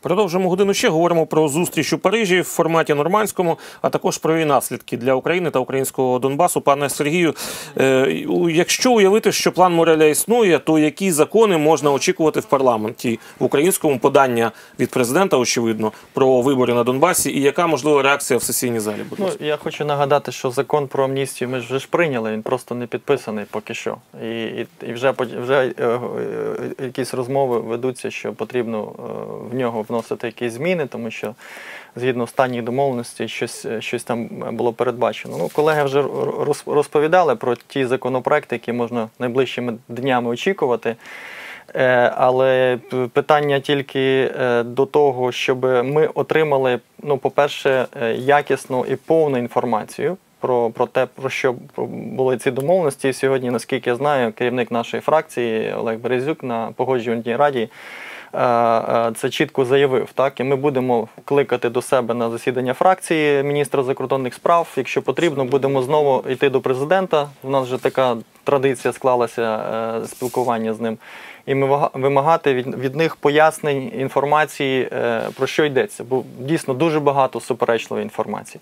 Продовжуємо годину ще. Говоримо про зустріч у Парижі в форматі нормандському, а також про її наслідки для України та українського Донбасу. Пане Сергію, е, якщо уявити, що план Мореля існує, то які закони можна очікувати в парламенті в українському подання від президента, очевидно, про вибори на Донбасі, і яка можлива реакція в сесійній залі? Будь Ну, я хочу нагадати, що закон про амністію ми вже ж прийняли, він просто не підписаний поки що. І, і, і вже, вже е, е, якісь розмови ведуться, що потрібно е, в нього вносити якісь зміни, тому що згідно останніх домовленостей щось, е, щось там було передбачено. Ну, колеги вже розповідали про ті законопроекти, які можна найближчими днями очікувати. Е, Але питання тільки е, до того, щоб ми отримали, ну, по-перше, якісну і повну інформацію про, про те, про що були ці домовленості. Сьогодні, наскільки я знаю, керівник нашої фракції Олег Березюк на погоджувальній раді. Е, е, Це чітко заявив, так і ми будемо кликати до себе на засідання фракції міністра закордонних справ. Якщо потрібно, будемо знову йти до президента. У нас вже така традиція склалася е, спілкування з ним і ми вимагати від, від них пояснень інформації, про що йдеться, бо дійсно дуже багато суперечливої інформації.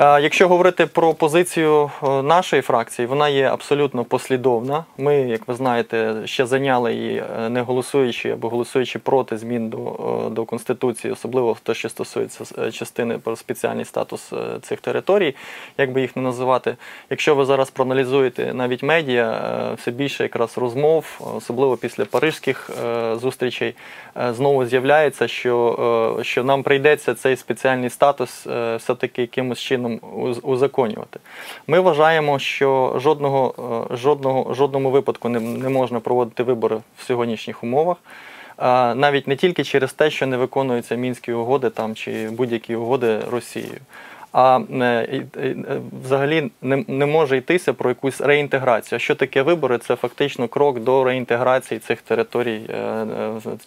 Е, Якщо говорити про позицію е, нашої фракції, вона є абсолютно послідовна. Ми, як ви знаєте, ще зайняли її е, не голосуючи або голосуючи проти змін до, до Конституції, особливо те, що стосується частини про спеціальний статус цих територій, як би їх не називати. Якщо ви зараз проаналізуєте навіть медіа, все більше якраз розмов, особливо після парижських зустрічей, знову з'являється, що, що нам прийдеться цей спеціальний статус е, все-таки якимось чином уз- узаконювати. Ми вважаємо, що жодного, е, жодного, жодному випадку не, не можна проводити вибори в сьогоднішніх умовах. Навіть не тільки через те, що не виконуються мінські угоди там чи будь-які угоди Росією. А е, е, взагалі не, не може йтися про якусь реінтеграцію. Що таке вибори? Це фактично крок до реінтеграції цих територій е,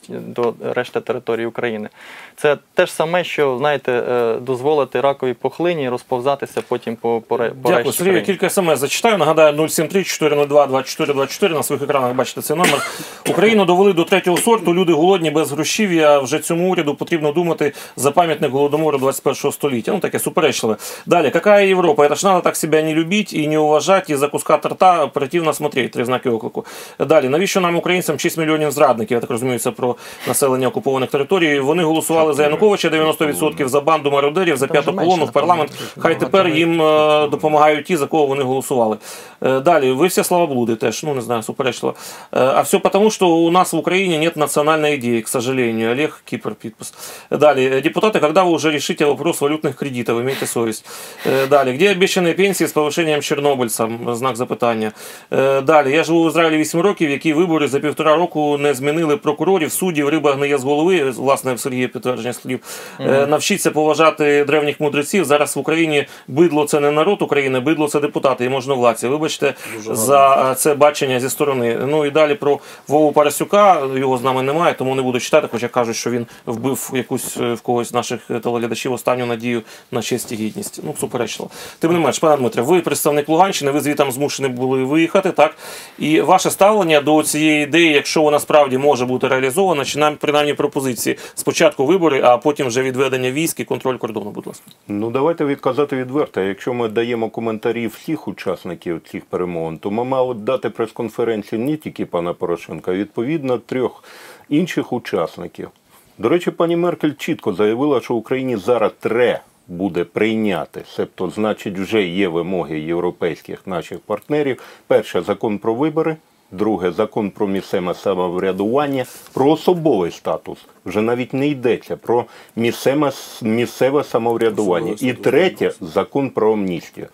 до решти території України. Це те ж саме, що знаєте, дозволити раковій пухлині розповзатися потім по, по, по Дякую, країн. Кілька смс зачитаю. Нагадаю, 073 402 2424 на своїх екранах бачите цей номер. Україну довели до третього сорту. Люди голодні без грошів'я. Вже цьому уряду потрібно думати за пам'ятник голодомору 21 століття. Ну таке суперечливе. Далі, какая Європа? Это ж надо так себя не любить і не уважать, і за куска торта противно смотреть. Три знаки оклику. Далі, навіщо нам, українцям, 6 мільйонів зрадників? Я так розумію, це про населення окупованих територій. Вони голосували за Януковича 90%, за банду мародерів, за п'яту менше, колону в парламент. Хай тепер їм е, допомагають ті, за кого вони голосували. Е, Далі, ви всі славоблуди теж, ну не знаю, суперечливо. Е, А все потому, что у нас в Украине нет национальной идеи, к сожалению. Олег Кипр, подпис. Далее, э, депутаты, когда вы уже решите вопрос валютных кредитов, имейте совесть. Э, Далее, где обещанные пенсії з повищенням чорнобильцям? Знак запитання. Е, Далі, я живу в Ізраїлі 8 років, які вибори за півтора року не змінили прокурорів, суддів, риба гниє з голови, власне, в Сергія підтвердження слів. Е, Навчіться поважати древніх мудреців. Зараз в Україні бидло це не народ України, бидло це депутати і можновладці. Вибачте за е, це бачення зі сторони. Ну і далі про Вову Парасюка. Його з нами немає, тому не буду читати, хоча кажуть, що він вбив якусь в когось з наших телеглядачів останню надію на честь і гідність. Ну, суперечливо. Тим не менш, пане Дмитре, ви представник Луганщини, ви звітам змушені були виїхати, так? І ваше ставлення до цієї ідеї, якщо вона справді може бути реалізована, чи нам принаймні пропозиції спочатку вибори, а потім вже відведення військ і контроль кордону, будь ласка. Ну давайте відказати відверто. Якщо ми даємо коментарі всіх учасників цих перемовин, то ми мали б дати прес-конференцію не тільки пана Порошенка, а відповідно трьох інших учасників. До речі, пані Меркель чітко заявила, що Україні зараз тре буде прийняти, себто, значить, вже є вимоги європейських наших партнерів. Перше закон про вибори. Друге, закон про місцеве самоврядування, про особовий статус. Вже навіть не йдеться про місцеве, місцеве самоврядування. І третє, закон про амністію.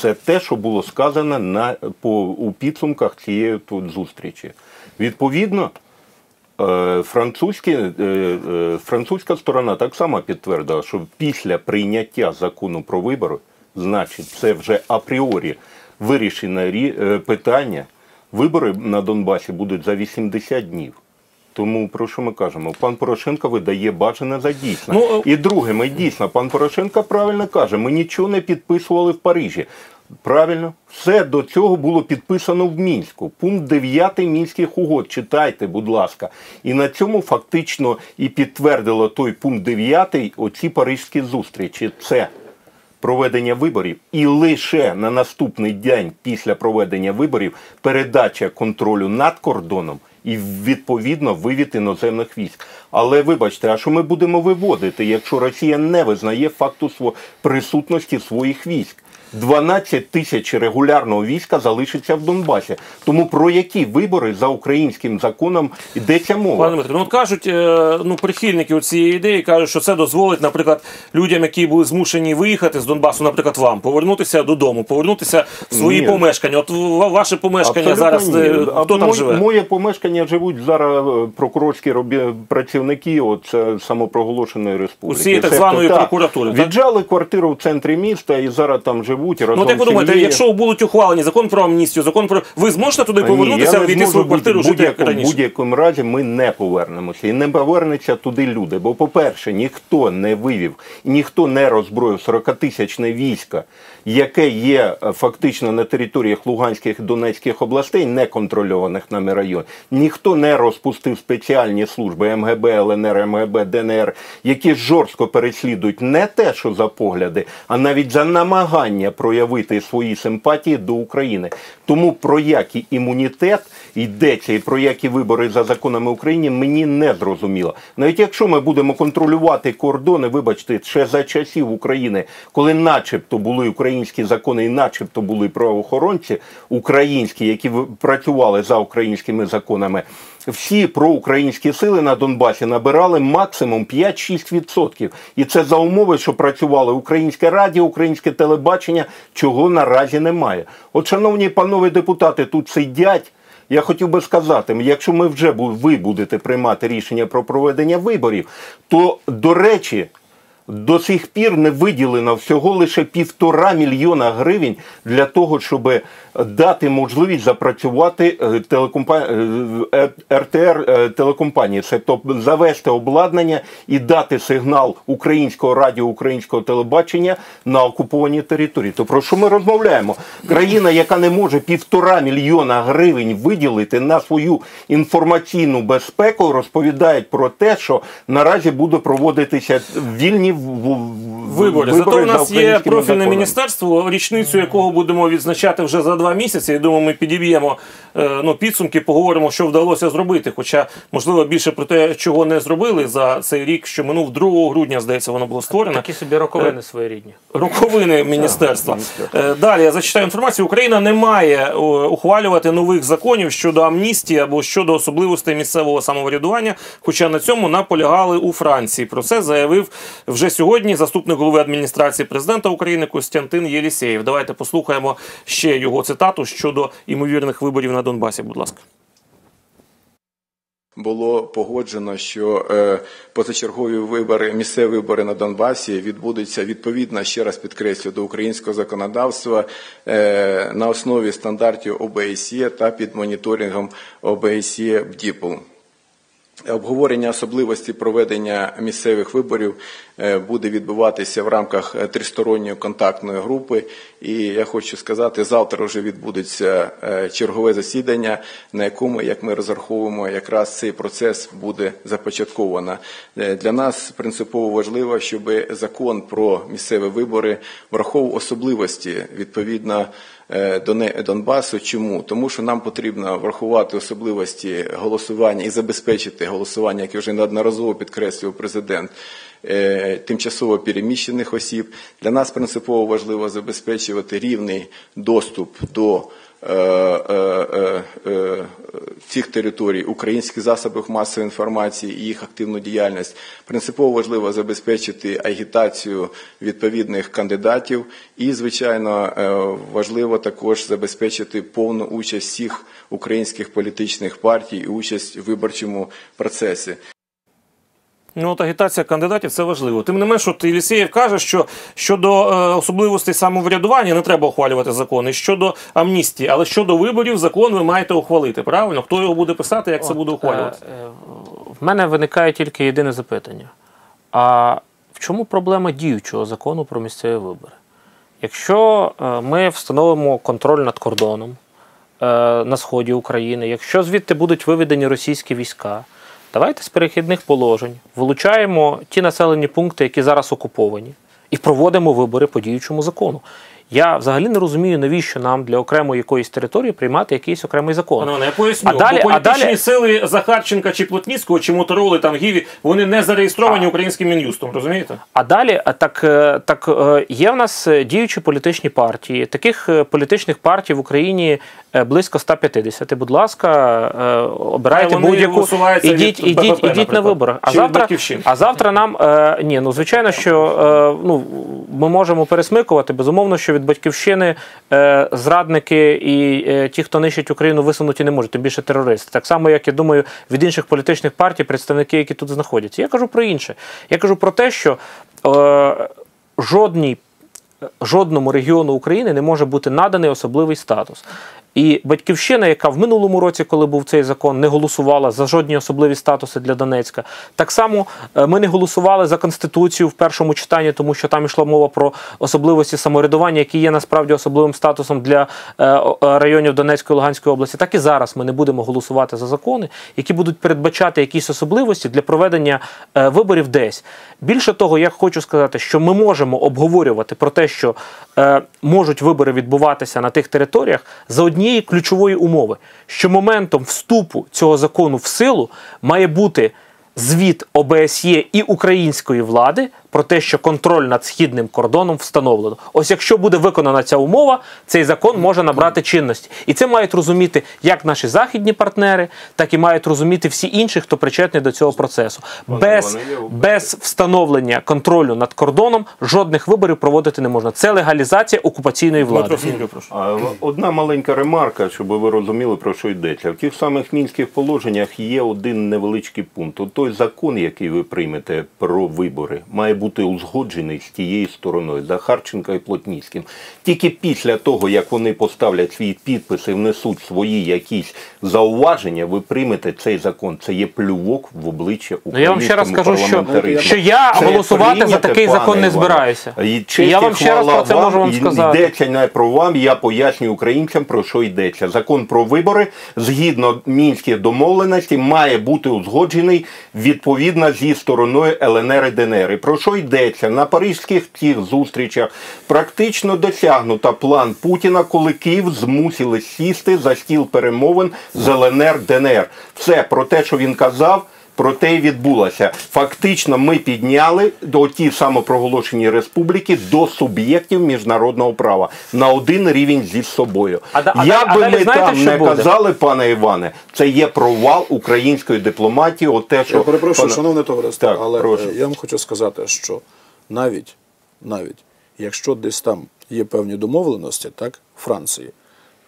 Це те, що було сказано на, по, у підсумках цієї тут зустрічі. Відповідно, Французькі, е, е, французька сторона так само підтвердила, що після прийняття закону про вибори, значить, це вже апріорі вирішене рі- е, питання. Вибори на Донбасі будуть за 80 днів. Тому про що ми кажемо? Пан Порошенко видає бажане за дійсне. Ну, е, І друге, ми дійсно, пан Порошенко правильно каже, ми нічого не підписували в Парижі. Правильно, все до цього було підписано в мінську. Пункт 9 мінських угод. Читайте, будь ласка. І на цьому фактично і підтвердило той пункт 9 оці паризькі зустрічі. Це проведення виборів, і лише на наступний день після проведення виборів передача контролю над кордоном і відповідно вивід іноземних військ. Але вибачте, а що ми будемо виводити, якщо Росія не визнає факту присутності своїх військ? 12 тисяч регулярного війська залишиться в Донбасі. Тому про які вибори за українським законом йдеться мова? Пане Дмитро, ну кажуть, е, ну прихильники цієї ідеї кажуть, що це дозволить, наприклад, людям, які були змушені виїхати з Донбасу, наприклад, вам, повернутися додому, повернутися в свої Ні. помешкання. От ваше помешкання Абсолютно зараз ні. е, А там моє- живе? Моє помешкання живуть зараз е, прокурорські робі- працівники от самопроголошеної республіки. Усієї так званої хто- прокуратури, так? Віджали квартиру в центрі міста і зараз там живуть разом Ну, от як ви думаєте, якщо будуть ухвалені закон про амністію, закон про ви зможете туди повернутися, я війти свою квартиру, жити як будь-якому- В будь-якому разі ми не повернемося. І не повернуться туди люди. Бо, по-перше, ніхто не вивів, ніхто не роззброїв 40-тисячне військо, яке є е, фактично на територіях Луганських і Донецьких областей, не контрольованих нами районів. Ніхто не розпустив спеціальні служби МГБ, ЛНР, МГБ, ДНР, які жорстко переслідують не те, що за погляди, а навіть за намагання проявити свої симпатії до України. Тому про який імунітет йдеться і про які вибори за законами України мені не зрозуміло. Навіть якщо ми будемо контролювати кордони, вибачте, ще за часів України, коли начебто були українські закони і начебто були правоохоронці українські, які працювали за українськими законами. Всі проукраїнські сили на Донбасі набирали максимум 5-6%. І це за умови, що працювали українське радіо, українське телебачення, чого наразі немає. От, шановні панове депутати, тут сидять. Я хотів би сказати, якщо ми вже ви будете приймати рішення про проведення виборів, то до речі. До сих пір не виділено всього лише півтора мільйона гривень для того, щоб дати можливість запрацювати е, телекомпа... е, РТР е, телекомпанії, тобто завести обладнання і дати сигнал українського радіо, українського телебачення на окупованій території. То про що ми розмовляємо? Країна, яка не може півтора мільйона гривень виділити на свою інформаційну безпеку, розповідає про те, що наразі буде проводитися вільні в- в- Вибори. вибори Зато у нас є профільне законами. міністерство, річницю якого будемо відзначати вже за два місяці. Я думаю, ми підіб'ємо е, ну, підсумки, поговоримо, що вдалося зробити. Хоча, можливо, більше про те, чого не зробили за цей рік, що минув 2 грудня, здається, воно було створено. Такі собі роковини своєрідні. Роковини міністерства. Е, Далі я зачитаю інформацію. Україна не має е, ухвалювати нових законів щодо амністії або щодо особливостей місцевого самоврядування. Хоча на цьому наполягали у Франції. Про це заявив вже сьогодні заступник голови адміністрації президента України Костянтин Єлісєєв. Давайте послухаємо ще його цитату щодо імовірних виборів на Донбасі. Будь ласка. Було погоджено, що е, позачергові вибори, місцеві вибори на Донбасі відбудуться відповідно, ще раз підкреслю, до українського законодавства е, на основі стандартів ОБСЄ та під моніторингом ОБСЄ БДІПЛ. Обговорення особливості проведення місцевих виборів е, буде відбуватися в рамках е, тристоронньої контактної групи. І я хочу сказати, завтра вже відбудеться е, чергове засідання, на якому, як ми розраховуємо, якраз цей процес буде започатковано. Для нас принципово важливо, щоб закон про місцеві вибори враховував особливості відповідно Донбасу. Чому? Тому що нам потрібно врахувати особливості голосування і забезпечити голосування, яке вже неодноразово підкреслював президент. е, Тимчасово переміщених осіб для нас принципово важливо забезпечувати рівний доступ до е, е, е, е, територій, українських засобів масової інформації і їх активну діяльність. Принципово важливо забезпечити агітацію відповідних кандидатів, і, звичайно, важливо також забезпечити повну участь всіх українських політичних партій і участь в виборчому процесі. Ну, от агітація кандидатів це важливо. Тим не менш, от Єлісєєв каже, що щодо е, особливостей самоврядування не треба ухвалювати закони, щодо амністії, але щодо виборів закон ви маєте ухвалити. Правильно? Хто його буде писати, як це буде ухвалювати? е, е, В мене виникає тільки єдине запитання. А в чому проблема діючого закону про місцеві вибори? Якщо е, ми встановимо контроль над кордоном е, на сході України, якщо звідти будуть виведені російські війська, давайте з перехідних положень вилучаємо ті населені пункти, які зараз окуповані, і проводимо вибори по діючому закону. Я взагалі не розумію, навіщо нам для окремої якоїсь території приймати якийсь окремий закон. Пане Іване, я поясню, А далі- бо а політичні далі- сили Захарченка чи Плотніцького, чи Мотороли, там Гіві, вони не зареєстровані українським мін'юстом, розумієте? А далі, так, е, так е, є в нас е, діючі політичні партії. Таких політичних партій в Україні близько 150. Будь ласка, обирайте будь-яку. Ідіть, ідіть, БПП, ідіть на вибори. А завтра, а завтра нам ні, ну звичайно, що ну ми можемо пересмикувати. Безумовно, що від батьківщини е, зрадники і е, ті, хто нищить Україну, висунуті не можуть, тим більше терористи. Так само, як я думаю, від інших політичних партій, представники, які тут знаходяться. Я кажу про інше. Я кажу про те, що е, жодній жодному регіону України не може бути наданий особливий статус. І батьківщина, яка в минулому році, коли був цей закон, не голосувала за жодні особливі статуси для Донецька. Так само е, ми не голосували за конституцію в першому читанні, тому що там йшла мова про особливості самоврядування, які є насправді особливим статусом для е, е, районів Донецької і Луганської області. Так і зараз ми не будемо голосувати за закони, які будуть передбачати якісь особливості для проведення виборів десь. Більше того, я хочу сказати, що ми можемо обговорювати про те, що можуть вибори відбуватися на тих територіях за однієї ключової умови, що моментом вступу цього закону в силу має бути звіт ОБСЄ і української влади про те, що контроль над східним кордоном встановлено. Ось якщо буде виконана ця умова, цей закон може набрати чинності. І це мають розуміти як наші західні партнери, так і мають розуміти всі інші, хто причетний до цього процесу. Без, без встановлення контролю над кордоном жодних виборів проводити не можна. Це легалізація окупаційної влади. Одна маленька ремарка, щоб ви розуміли, про що йдеться. В тих самих мінських положеннях є один невеличкий пункт. От той закон, який ви приймете про вибори, має бути узгоджений з тією стороною Захарченка і Плотніцьким. Тільки після того, як вони поставлять свій підпис і внесуть свої якісь зауваження, ви приймете цей закон. Це є плювок в обличчя Ну, я вам ще раз кажу, що, що я Це голосувати за такий закон не збираюся. І, І я вам ще раз про це можу вам сказати. Йдеться не про вам, я пояснюю українцям, про що йдеться. Закон про вибори, згідно мінських домовленостей, має бути узгоджений відповідно зі стороною ЛНР і ДНР. І про що йдеться? На паризьких цих зустрічах практично досягнуто план Путіна, коли Київ змусили сісти за стіл перемовин з ЛНР ДНР. Все про те, що він казав. Про те й відбулося. Фактично, ми підняли до ті самопроголошені республіки до суб'єктів міжнародного права на один рівень зі собою. А а Як а би ми знаєте, там не буде? казали, пане Іване, це є провал української дипломатії. От те, що Я перепрошую, пане- шановне товариство, Так, але прошу. е, я вам хочу сказати, що навіть, навіть якщо десь там є певні домовленості, так, Франції,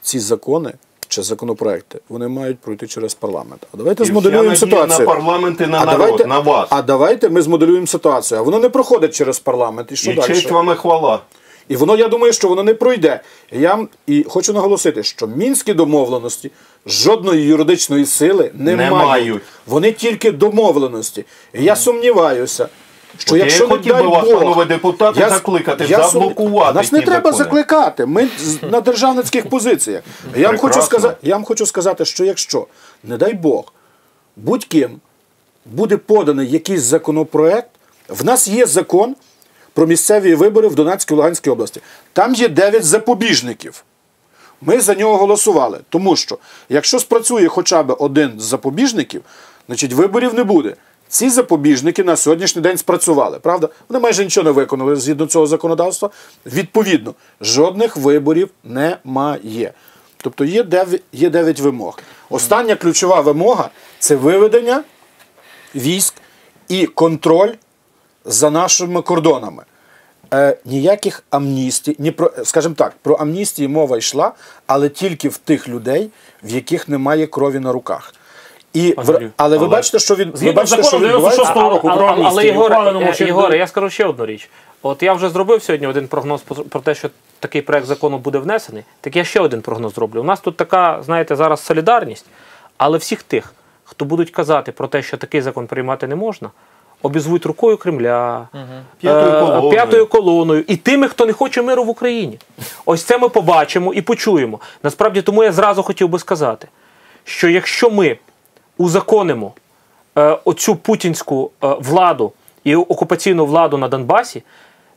ці закони чи законопроекти, вони мають пройти через парламент. А давайте І змоделюємо ситуацію. на парламент і на а народ, давайте, на вас. А давайте ми змоделюємо ситуацію. А воно не проходить через парламент. І що І далі? честь вам і хвала. І воно, я думаю, що воно не пройде. Я і хочу наголосити, що мінські домовленості жодної юридичної сили не, Не мають. мають. Вони тільки домовленості. І я сумніваюся. Що я якщо і не хотів дай би вас, Бог, панове депутати, я закликати, я заблокувати Нас не треба закони. закликати. Ми на державницьких позиціях. Я вам, хочу сказати, я вам хочу сказати, що якщо, не дай Бог, будь-ким буде поданий якийсь законопроект, в нас є закон про місцеві вибори в Донецькій і Луганській області. Там є 9 запобіжників. Ми за нього голосували. Тому що, якщо спрацює хоча б один з запобіжників, значить виборів не буде. Ці запобіжники на сьогоднішній день спрацювали, правда? Вони майже нічого не виконали згідно цього законодавства. Відповідно, жодних виборів немає. Тобто є 9, є 9 вимог. Остання ключова вимога це виведення військ і контроль за нашими кордонами. Е, ніяких амністій, ні про, скажімо так, про амністії мова йшла, але тільки в тих людей, в яких немає крові на руках. І, в, але, ви але- бачите, що він ви бачите, що відбувається? 96-го року про але, але Єгоре, Єгоре, я скажу ще одну річ. От я вже зробив сьогодні один прогноз про- те, що такий проект закону буде внесений. Так я ще один прогноз зроблю. У нас тут така, знаєте, зараз солідарність, але всіх тих, хто будуть казати про те, що такий закон приймати не можна, обізвуть рукою Кремля, П'ятою е, колоною. п'ятою колоною і тими, хто не хоче миру в Україні. Ось це ми побачимо і почуємо. Насправді, тому я зразу хотів би сказати, що якщо ми узаконимо е, оцю путінську е, владу і окупаційну владу на Донбасі,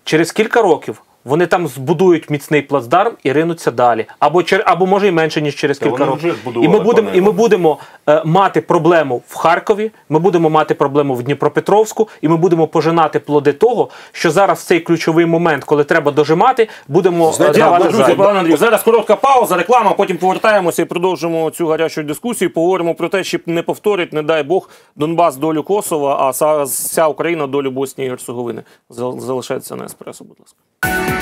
через кілька років вони там збудують міцний плацдарм і ринуться далі. Або, чер- або може і менше, ніж через Та кілька років. І ми будемо, і ми будемо е, мати проблему в Харкові, ми будемо мати проблему в Дніпропетровську, і ми будемо пожинати плоди того, що зараз в цей ключовий момент, коли треба дожимати, будемо е, Знаєте, давати друзі, пане Андрію. Зараз коротка пауза, реклама, потім повертаємося і продовжимо цю гарячу дискусію. Поговоримо про те, щоб не повторить, не дай Бог, Донбас долю Косова, а са- вся Україна долю Боснії і Герцеговини. Зал- Залишайтеся на еспресо, будь ласка.